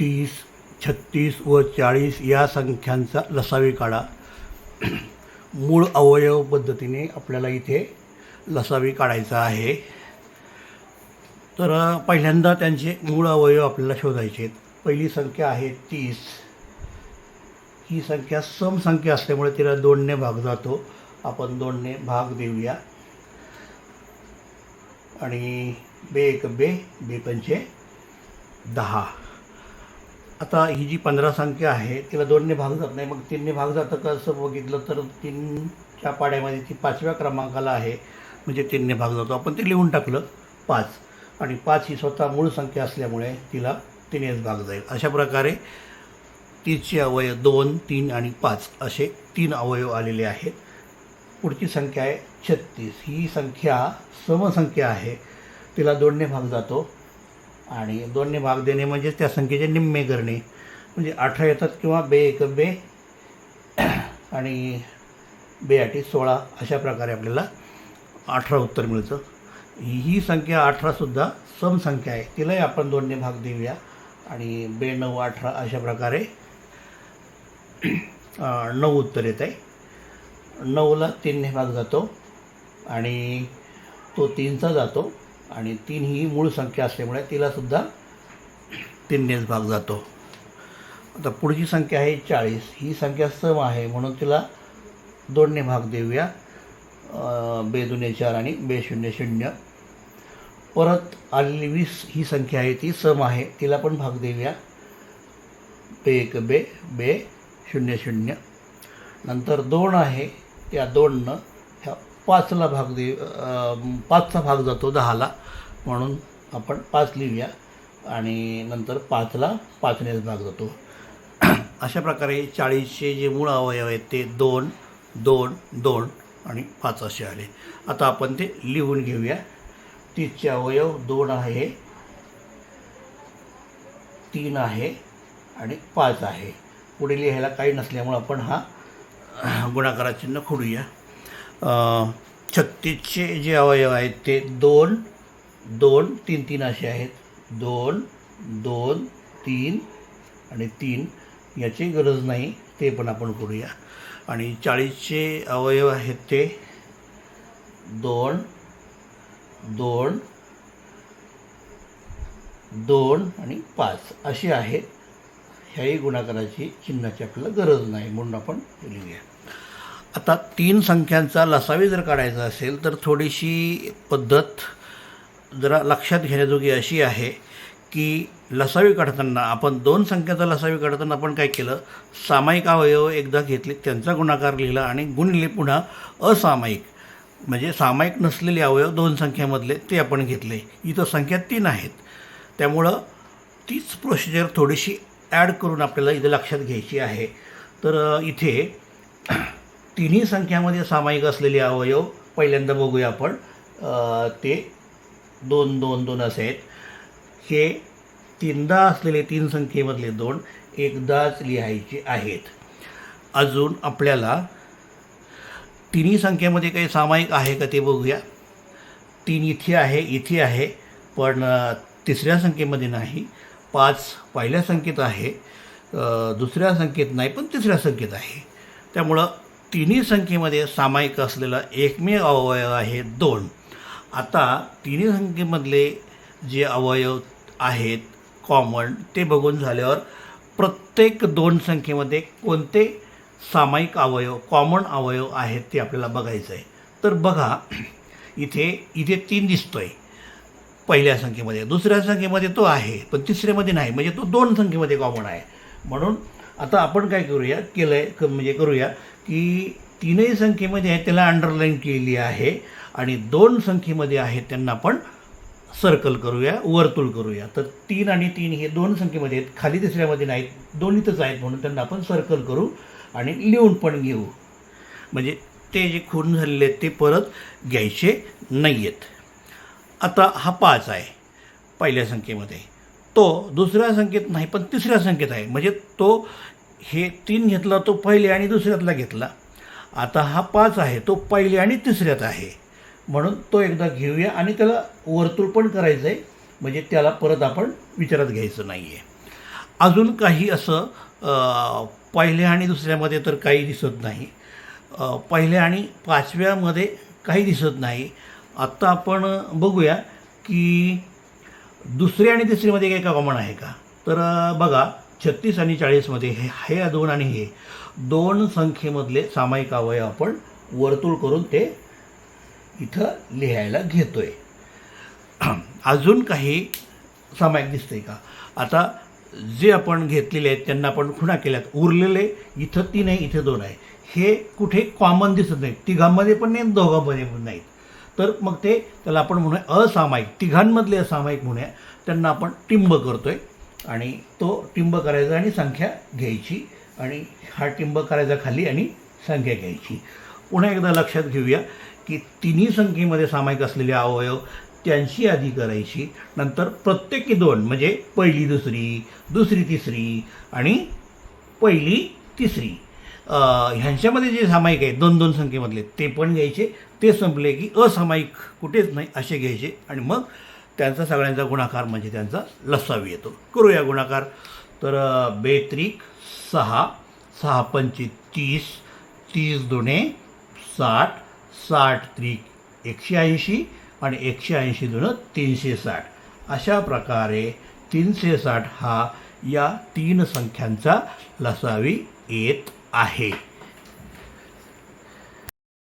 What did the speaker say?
तीस छत्तीस व चाळीस या संख्यांचा लसावी काढा. मूळ अवयव पद्धतीने आपल्याला इथे लसावी काढायचा आहे. तर पहिल्यांदा त्यांचे मूळ अवयव आपल्याला शोधायचे आहेत. पहिली संख्या आहे तीस. ही संख्या सम संख्या असल्यामुळे तिला दोनने भाग जातो. आपण दोनने भाग देऊया. आणि बे एक बे बे पंचे दहा. आता ही जी पंधरा संख्या आहे तिला दोनने भाग जात नाही. मग तीनने भाग जातं का असं बघितलं तर तीनच्या पाड्यामध्ये ती पाचव्या क्रमांकाला आहे. म्हणजे तीनने भाग जातो. आपण ते लिहून टाकलं पाच. आणि पाच ही स्वतः मूळ संख्या असल्यामुळे तिला तिनेच भाग जाईल. अशा प्रकारे तीसचे अवयव दोन तीन आणि पाच असे तीन अवयव आलेले आहेत. पुढची संख्या आहे छत्तीस. ही संख्या समसंख्या आहे. तिला दोनने भाग जातो. आणि दोन्ही भाग देणे म्हणजे त्या संख्येचे निम्मे करणे. म्हणजे अठरा येतात किंवा बे एक बे. आणि बे आठी सोळा अशा प्रकारे आपल्याला अठरा उत्तर मिळतं. ही संख्या अठरासुद्धा समसंख्या आहे. तिलाही आपण दोनने भाग देऊया. आणि बे नऊ अठरा अशा प्रकारे नऊ उत्तर येत आहे. नऊला तीनने भाग जातो. आणि तो तीनचा जातो. आणि तीन ही मूळ संख्या असल्यामुळे तिलासुद्धा तीननेच भाग जातो. आता पुढची संख्या आहे चाळीस. ही संख्या सम आहे म्हणून तिला दोनने भाग देऊया. बे दुने चार आणि बे शून्य शून्य. परत आलेली वीस ही संख्या आहे ती सम आहे. तिला पण भाग देऊया. बे एक बे बे शून्य शून्य. नंतर दोन आहे. त्या दोननं पाचला भाग दे पाचचा भाग जातो दहाला. म्हणून आपण पाच लिहूया आणि नंतर पाचला पाचनेच भाग जातो. अशा प्रकारे चाळीसचे जे मूळ अवयव आहेत ते दोन दोन दोन आणि पाच असे आले. आता आपण ते लिहून घेऊया. तीसचे अवयव दोन आहे तीन आहे आणि पाच आहे. पुढे लिहायला काही नसल्यामुळं आपण हा गुणाकारा चिन्ह खोडूया. छत्तीसचे जे अवयव आहेत ते दोन दोन तीन तीन असे आहेत. दोन दोन तीन आणि तीन याची गरज नाही ते पण आपण करूया. आणि चाळीसचे अवयव आहेत ते दोन दोन दोन आणि पाच असे आहेत. ह्याही गुणाकाराची चिन्हाची आपल्याला गरज नाही म्हणून आपण लिहूया. आता तीन संख्यांचा लसावी जर काढायचा असेल तर थोडीशी पद्धत जरा लक्षात घेण्याजोगी अशी आहे की लसावी काढताना आपण दोन संख्याचा लसावी काढताना आपण काय केलं? सामायिक अवयव एकदा घेतले त्यांचा गुणाकार लिहिला आणि गुणले पुन्हा असामायिक. म्हणजे सामायिक नसलेले अवयव दोन संख्येमधले ते आपण घेतले. इथं संख्या तीन आहेत. त्यामुळं तीच प्रोसिजर थोडीशी ॲड करून आपल्याला इथं लक्षात घ्यायची आहे. तर इथे तिन्ही संख्यामध्ये सामायिक असलेले अवयव पहिल्यांदा बघूया आपण. ते दोन दोन दोन असे आहेत. हे तीनदा असलेले तीन संख्येमधले दोन एकदाच लिहायचे आहेत. अजून आपल्याला तिन्ही संख्येमध्ये काही सामायिक आहे का ते बघूया. तीन इथे आहे इथे आहे पण तिसऱ्या संख्येमध्ये नाही. पाच पहिल्या संख्येत आहे दुसऱ्या संख्येत नाही पण तिसऱ्या संख्येत आहे. त्यामुळं तिन्ही संख्येमध्ये सामायिक असलेला एकमेव अवयव आहे दोन. आता तिन्ही संख्येमधले जे अवयव आहेत कॉमन ते बघून झाल्यावर प्रत्येक दोन संख्येमध्ये कोणते सामायिक अवयव कॉमन अवयव आहेत ते आपल्याला बघायचं आहे. तर बघा इथे इथे तीन दिसतोय. पहिल्या संख्येमध्ये. दुसऱ्या संख्येमध्ये तो आहे पण तिसऱ्यामध्ये नाही. म्हणजे तो दोन संख्येमध्ये कॉमन आहे. म्हणून आता आपण काय करूया केलं आहे क म्हणजे करूया की तीनही संख्येमध्ये आहे त्याला अंडरलाईन केलेली आहे आणि दोन संख्येमध्ये आहेत त्यांना आपण सर्कल करूया वर्तुळ करूया. तर तीन आणि तीन हे दोन संख्येमध्ये आहेत. खाली तिसऱ्यामध्ये नाहीत दोन्हीतच आहेत म्हणून त्यांना आपण सर्कल करू आणि लिहून पण घेऊ. म्हणजे ते जे खून झालेले आहेत ते परत घ्यायचे नाही आहेत आता हा पाच आहे पहिल्या संख्येमध्ये. तो दुसऱ्या संख्येत नाही पण तिसऱ्या संख्येत आहे. म्हणजे तो हे तीन घेतला तो पहिले आणि दुसऱ्यातला घेतला. आता हा पाच आहे तो पहिले आणि तिसऱ्यात आहे. म्हणून तो एकदा घेऊया आणि त्याला वर्तुळ पण करायचं आहे. म्हणजे त्याला परत आपण विचारात घ्यायचं नाही आहे अजून काही असं पहिल्या आणि दुसऱ्यामध्ये तर काही दिसत नाही. पहिल्या आणि पाचव्यामध्ये काही दिसत नाही. आत्ता आपण बघूया की दुसरी आणि तिसरीमध्ये काही का कॉमन आहे का? तर बघा छत्तीस आणि चाळीसमध्ये हे हे दोन आणि हे दोन संख्येमधले सामायिक अवयव आपण वर्तुळ करून ते इथं लिहायला घेतोय. अजून काही सामायिक दिसते का? आता जे आपण घेतलेले आहेत त्यांना आपण खुणा केल्यात. उरलेले इथं तीन आहे इथे दोन आहे. हे कुठे कॉमन दिसत नाहीत. तिघांमध्ये पण नाही दोघांमध्ये पण नाहीत. तर मग ते त्याला आपण म्हणूया असामायिक तिघांमधले असामायिक म्हणूया त्यांना आपण टिंब करतोय. आणि तो टिंब करायचा आणि संख्या घ्यायची. आणि हा टिंब करायचा खाली आणि संख्या घ्यायची. पुन्हा एकदा लक्षात घेऊया की तिन्ही संख्येमध्ये सामायिक असलेले अवयव त्यांची आधी करायची. नंतर प्रत्येकी दोन म्हणजे पहिली दुसरी दुसरी तिसरी आणि पहिली तिसरी. ह्यांच्यामध्ये जे सामायिक आहे दोन दोन संख्येमधले ते पण घ्यायचे ते संपले की असामायिक कुठेच नाही असे घ्यायचे. आणि मग त्यांचा सगळ्यांचा गुणाकार म्हणजे त्यांचा लसावी येतो. करूया गुणाकार. तर बेत्रिक सहा सहा पंचे तीस तीस दोने साठ साठ त्रिक एकशे ऐंशी आणि एकशे ऐंशी दोन तीनशे साठ. अशा प्रकारे तीनशे साठ हा या तीन संख्यांचा लसावी येत आहे